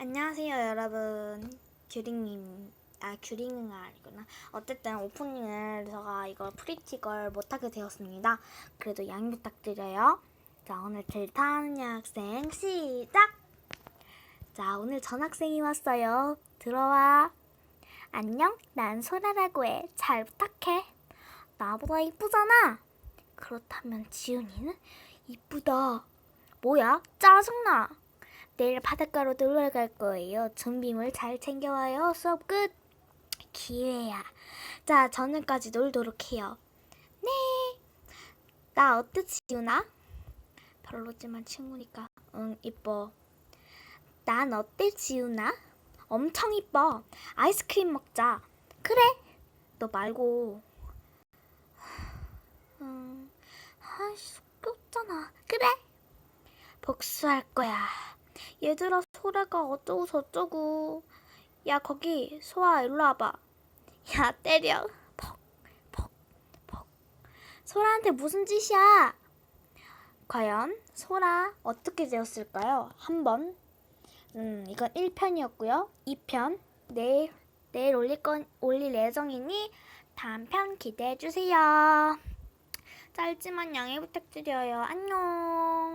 안녕하세요 여러분. 규링님 아 규링은 아니구나. 어쨌든 오프닝을 제가 이걸 프리티걸 못하게 되었습니다. 그래도 양해 부탁드려요. 자 오늘 질타하는 여학생 시작! 자 오늘 전학생이 왔어요. 들어와. 안녕 난 소라라고 해잘 부탁해. 나보다 이쁘잖아. 그렇다면 지훈이는? 이쁘다. 뭐야? 짜증나 내일 바닷가로 놀러 갈 거예요. 준비물 잘 챙겨와요. 수업 끝. 기회야. 자, 저녁까지 놀도록 해요. 네. 나 어때, 지훈아? 별로지만 친구니까. 응, 이뻐. 난 어때, 지훈아? 엄청 이뻐. 아이스크림 먹자. 그래. 너 말고. 음, 아이씨, 웃겼잖아. 그래. 복수할 거야. 얘들아 소라가 어쩌고 저쩌고. 야 거기 소아 일로 와봐. 야 때려. 퍽퍽퍽. 소라한테 무슨 짓이야? 과연 소라 어떻게 되었을까요? 한번. 음 이건 1편이었고요. 2편. 내일 내일 올릴 건 올릴 예정이니 다음 편 기대해 주세요. 짧지만 양해 부탁드려요. 안녕